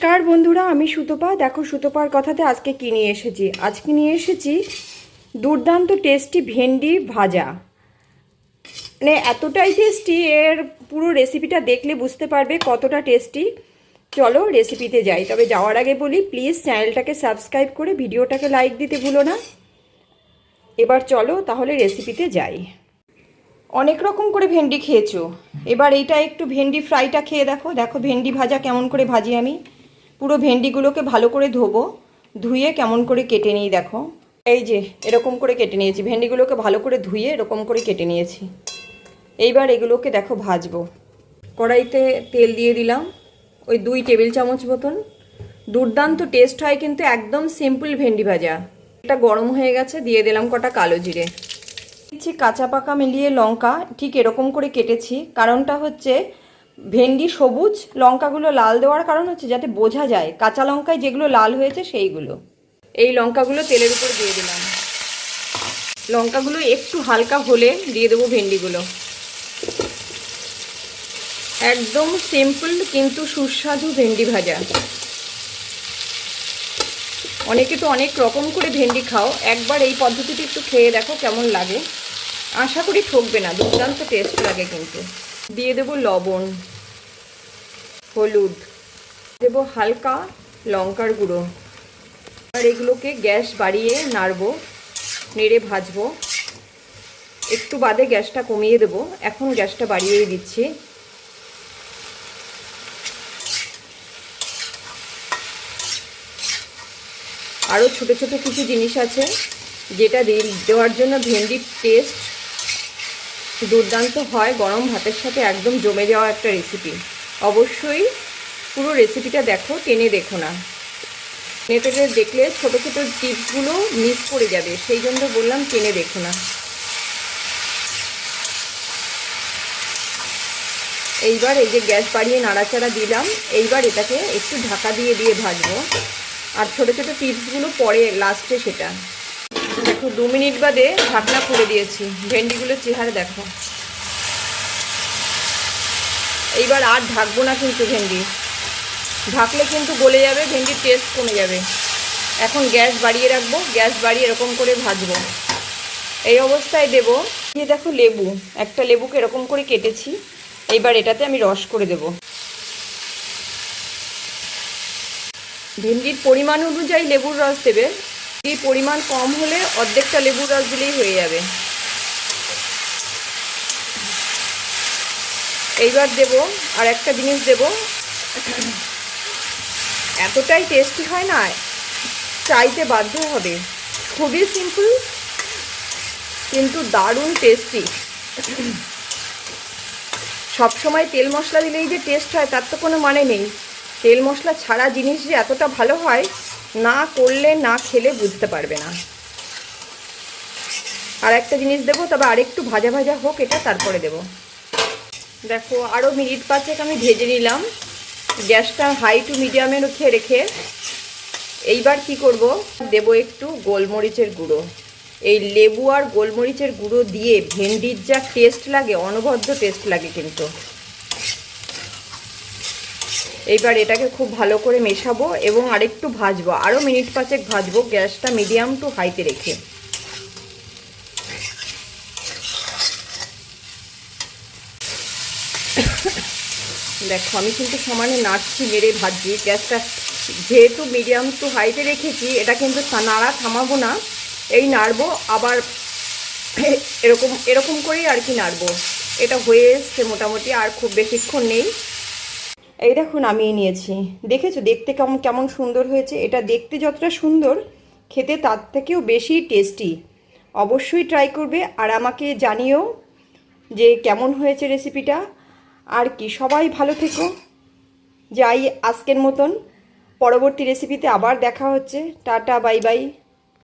নমস্কার বন্ধুরা, আমি সুতপা। দেখো, সুতপার কথাতে আজকে কি নিয়ে এসেছি? আজকে নিয়ে এসেছি দুর্দান্ত টেস্টি ভেন্ডি ভাজা। মানে এতটাই টেস্টি এর পুরো রেসিপিটা দেখলে বুঝতে পারবে কতটা টেস্টি চলো রেসিপিতে যাই। তবে যাওয়ার আগে বলি প্লিজ চ্যানেলটাকে সাবস্ক্রাইব করে ভিডিওটাকে লাইক দিতে ভুলো না। এবার চলো তাহলে রেসিপিতে যাই। অনেক রকম করে ভেন্ডি খেয়েছো। এবার এইটা একটু ভেন্ডি ফ্রাইটা খেয়ে দেখো। দেখো ভেন্ডি ভাজা কেমন করে ভাজি আমি। পুরো ভেন্ডিগুলোকে ভালো করে ধোবো, ধুয়ে কেমন করে কেটে নিই দেখো। এই যে, এরকম করে কেটে নিয়েছি, ভেন্ডিগুলোকে ভালো করে ধুয়ে এরকম করে কেটে নিয়েছি। এইবার এগুলোকে দেখো ভাজবো। কড়াইতে তেল দিয়ে দিলাম, ওই দুই টেবিল চামচ মতন। দুর্দান্ত টেস্ট হয় কিন্তু একদম সিম্পল ভেন্ডি ভাজা। এটা গরম হয়ে গেছে, দিয়ে দিলাম কটা কালো জিরে। কাঁচা পাকা মিলিয়ে লঙ্কা, ঠিক এরকম করে কেটেছি। কারণটা হচ্ছে ভেন্ডি, সবুজ, লঙ্কাগুলো লাল দেওয়ার কারণ হচ্ছে যাতে বোঝা যায়। কাঁচা লঙ্কায় যেগুলো লাল হয়েছে সেইগুলো। এই লঙ্কাগুলো তেলের উপর দিয়ে দিলাম। লঙ্কাগুলো একটু হালকা হলে দিয়ে দেবো ভেন্ডিগুলো। একদম সিম্পল কিন্তু সুস্বাদু ভেন্ডি ভাজা। অনেকে তো অনেক রকম করে ভেন্ডি খাও। একবার এই পদ্ধতিটি একটু খেয়ে দেখো কেমন লাগে। আশা করি ঠকবে না, দুর্দান্ত টেস্ট লাগে কিন্তু। দিয়ে দেবো লবণ, হলুদ, দেব হালকা লঙ্কার গুঁড়ো। আর এগুলোকে গ্যাস বাড়িয়ে নাড়বো, নেড়ে ভাজবো। একটু বাদে গ্যাসটা কমিয়ে দেবো, এখন গ্যাসটা বাড়িয়েই দিচ্ছি। আরও ছোট ছোট কিছু জিনিস আছে, যেটা দিয়ে দেওয়ার জন্য ভেন্ডির টেস্ট দুর্দান্ত হয় গরম ভাতের সাথে, একদম জমে যাওয়া একটা রেসিপি অবশ্যই পুরো রেসিপিটা দেখো, টেনে দেখো না। টেনে দেখলে ছোটো ছোটো টিপসগুলো মিস করে যাবে, সেই জন্য বললাম টেনে দেখো না। এইবার এই যে গ্যাস বাড়িয়ে নাড়াচাড়া দিলাম, এইবার এটাকে একটু ঢাকা দিয়ে দিয়ে ভাজবো। আর ছোটো ছোটো টিপসগুলো পরে লাস্টে সেটা। দেখো দু মিনিট বাদে ঢাকনা খুলে দিয়েছি। ভেন্ডিগুলোর চেহারা দেখো। এইবার আর ঢাকবো না কিন্তু ভেন্ডি। ঢাকলে কিন্তু গলে যাবে, ভেন্ডির টেস্ট কমে যাবে। এখন গ্যাস বাড়িয়ে রাখব, গ্যাস বাড়িয়ে এরকম করে ভাজবো। এই অবস্থায় দেবো দিয়ে দেখো লেবু, একটা লেবুকে এরকম করে কেটেছি। এইবার এটাতে আমি রস করে দেবো। ভেন্ডির পরিমাণ অনুযায়ী লেবুর রস দেবে। এই পরিমাণ কম হলে অর্ধেকটা লেবুর রস দিলেই হয়ে যাবে। এইবার দেব আর একটা জিনিস দেব। এতটাই টেস্টি হয় না, চাইতে বাধ্য হবে। খুবই সিম্পল কিন্তু দারুণ টেস্টি সবসময় তেল মশলা দিলেই যে টেস্ট হয়, তার তো কোনো মানে নেই। তেল মশলা ছাড়া জিনিস যে এতটা ভালো হয় না করলে, না খেলে বুঝতে পারবে না। আর একটা জিনিস দেবো, তবে আরেকটু ভাজা ভাজা হোক, এটা তারপরে দেব। দেখো আরও মিনিট পাঁচেক আমি ভেজে নিলাম। গ্যাসটা হাই টু মিডিয়ামে রেখে রেখে এইবার কি করব? দেব একটু গোলমরিচের গুঁড়ো। এই লেবু আর গোলমরিচের গুঁড়ো দিয়ে ভেন্ডির যা টেস্ট লাগে, অনবদ্য টেস্ট লাগে কিন্তু। এইবার এটাকে খুব ভালো করে মেশাবো এবং আরেকটু ভাজবো। আরও মিনিট পাঁচেক ভাজবো গ্যাসটা মিডিয়াম টু হাইতে রেখে। দেখো, আমি কিন্তু সমানে নাড়ছি মেরে ভাজছি। গ্যাসটা যেহেতু মিডিয়াম টু হাইতে রেখেছি, এটা কিন্তু নাড়া থামাবো না। এই নাড়বো, আবার এরকম এরকম করেই আর কি নাড়বো। এটা হয়ে এসছে মোটামুটি, আর খুব বেশিক্ষণ নেই। এই দেখো নামিয়ে নিয়েছি। দেখেছ? দেখতে কেমন কেমন সুন্দর হয়েছে। এটা দেখতে যতটা সুন্দর, খেতে তার থেকেও বেশি টেস্টি অবশ্যই ট্রাই করবে আর আমাকে জানিও যে কেমন হয়েছে রেসিপিটা আর কি, সবাই ভালো থেকো। যাই, আজকের মতন। পরবর্তী রেসিপিতে আবার দেখা হচ্ছে। Tata bye bye